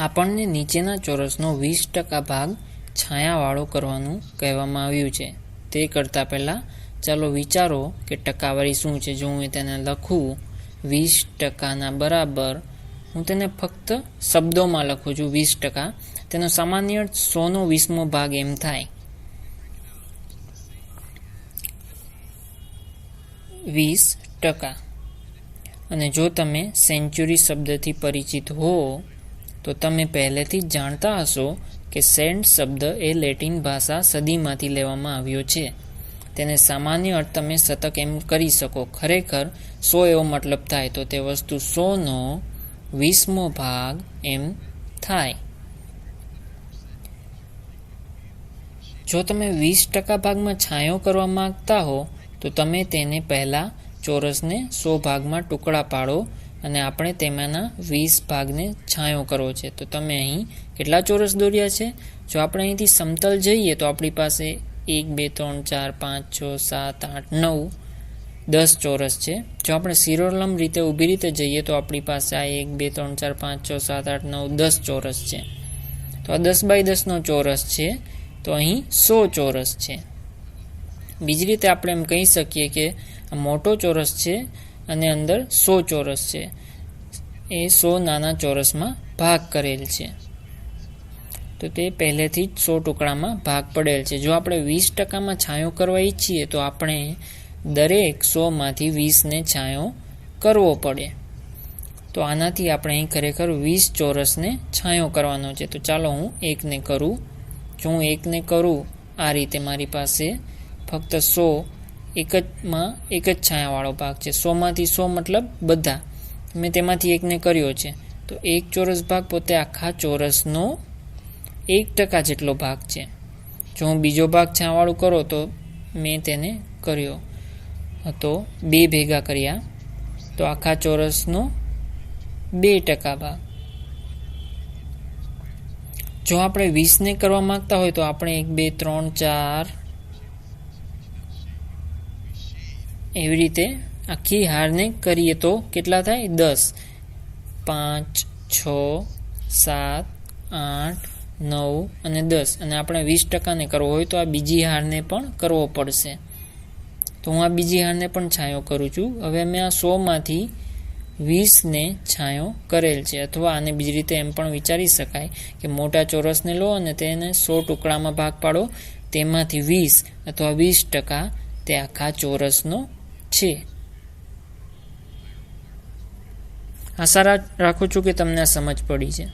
આપણને નીચેના ચોરસનો વીસ ટકા ભાગ છાયાવાળો કરવાનું કહેવામાં આવ્યું છે. તે કરતાં પહેલાં ચાલો વિચારો કે ટકાવારી શું છે. જો હું તેને લખું, વીસ ટકાના બરાબર, હું તેને ફક્ત શબ્દોમાં લખું છું વીસ ટકા, તેનો સામાન્ય સોનો વીસમો ભાગ એમ થાય. વીસ ટકા. અને જો તમે સેન્ચુરી શબ્દથી પરિચિત હો તો તમે પહેલેથી જ જાણતા હશો કે સેન્ટ શબ્દ એ લેટિન ભાષા સદીમાંથી લેવામાં આવ્યો છે. તેને સામાન્ય અર્થ તમે શતક એમ કરી શકો. ખરેખર, સો એવો મતલબ થાય. તો તે વસ્તુ સોનો વીસમો ભાગ એમ થાય. જો તમે વીસ ટકા ભાગમાં છાંયો કરવા માંગતા હો, તો તમે તેને પહેલાં ચોરસને સો ભાગમાં ટુકડા પાડો. અને આપણે તેમાંના વીસ ભાગને છાંયો કરવો છે. તો તમે અહીં કેટલા ચોરસ દોર્યા છે? જો આપણે અહીંથી સમતલ જઈએ તો આપણી પાસે એક, બે, ત્રણ, ચાર, પાંચ, છ, સાત, આઠ, નવ, દસ ચોરસ છે. જો આપણે શિરોલમ રીતે ઊભી રીતે જઈએ તો આપણી પાસે આ એક, બે, ત્રણ, ચાર, પાંચ, છ, સાત, આઠ, નવ, દસ ચોરસ છે. તો આ દસ બાય દસનો ચોરસ છે. તો અહીં સો ચોરસ છે. બીજી રીતે આપણે એમ કહી શકીએ કે આ મોટો ચોરસ છે. અને અંદર સો ચોરસ છે. એ સો નાના ચોરસમાં ભાગ કરેલ છે. તો તે પહેલેથી જ સો ટુકડામાં ભાગ પડેલ છે. જો આપણે વીસ ટકામાં છાંયો કરવા ઈચ્છીએ તો આપણે દરેક સોમાંથી વીસને છાંયો કરવો પડે. તો આનાથી આપણે અહીં ખરેખર વીસ ચોરસને છાંયો કરવાનો છે. તો ચાલો હું એકને કરું. જો હું એકને કરું, આ રીતે મારી પાસે ફક્ત સો એક જમાં એક જ છાયાવાળો ભાગ છે. સોમાંથી સો મતલબ બધા. મેં તેમાંથી એકને કર્યો છે. તો એક ચોરસ ભાગ પોતે આખા ચોરસનો એક ટકા જેટલો ભાગ છે. જો હું બીજો ભાગ છાયાવાળું કરો તો મેં તેને કર્યો હતો બે ભેગા કર્યા તો આખા ચોરસનો બે ટકા ભાગ. જો આપણે વીસને કરવા માંગતા હોય તો આપણે એક, બે, ત્રણ, ચાર એવી રીતે આખી હારને કરીએ તો કેટલા થાય? દસ. પાંચ, છ, સાત, આઠ, નવ અને દસ. અને આપણે વીસ ટકાને કરવો હોય તો આ બીજી હારને પણ કરવો પડશે. તો હું આ બીજી હારને પણ છાંયો કરું છું. હવે મેં આ સોમાંથી વીસને છાંયો કરેલ છે. અથવા આને બીજી રીતે એમ પણ વિચારી શકાય કે મોટા ચોરસને લો અને તેને સો ટુકડામાં ભાગ પાડો. તેમાંથી વીસ અથવા વીસ ટકા તે આખા ચોરસનો છે. આશા રાખું છું કે તમને આ સમજ પડી છે.